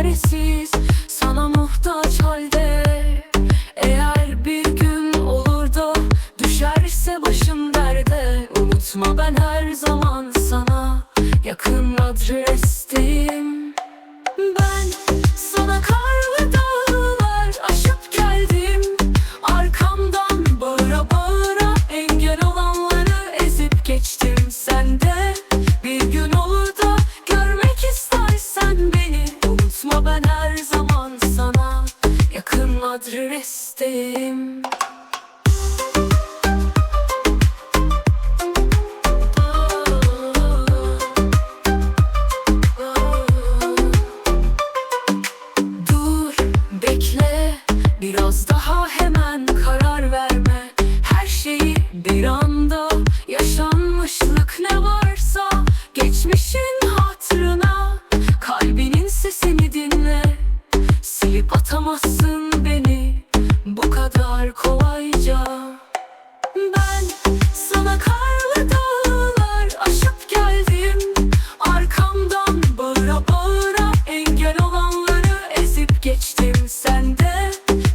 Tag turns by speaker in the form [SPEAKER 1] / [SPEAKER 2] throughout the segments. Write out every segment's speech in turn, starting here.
[SPEAKER 1] çaresiz Sana muhtaç halde. Eğer bir gün olur da Düşerse başım derde. Unutma ben her zaman sana Yakın adresteyim ben her zaman sana Yakın adresteyim Dur, bekle, biraz daha hemen karar verme. Her şeyi bir anda, yaşanmışlık ne varsa Geçmişin Silip atamazsın beni, bu kadar kolayca. Ben sana karlı dağlar aşıp geldim. Arkamdan bağıra bağıra engel olanları ezip geçtim. Sen de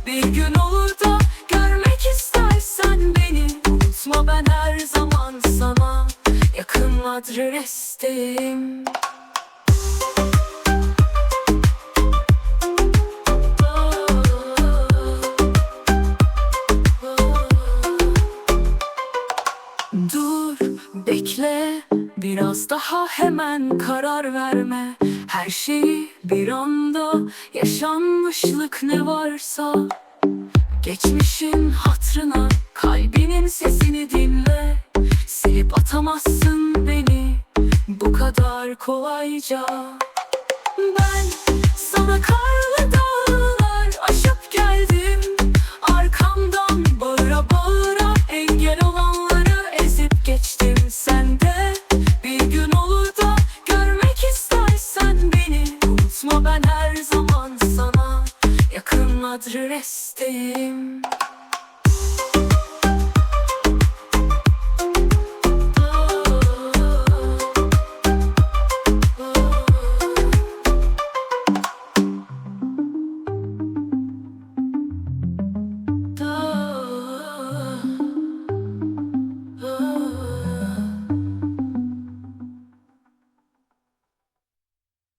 [SPEAKER 1] bir gün olur da görmek istersen beni. Unutma ben her zaman sana yakın adresteyim bekle, biraz daha hemen karar verme. Her şeyi bir anda, yaşanmışlık ne varsa. Geçmişin hatrına, kalbinin sesini dinle. Silip atamazsın beni, bu kadar kolayca. Ben sana karlı zaman sana yakın adresteyim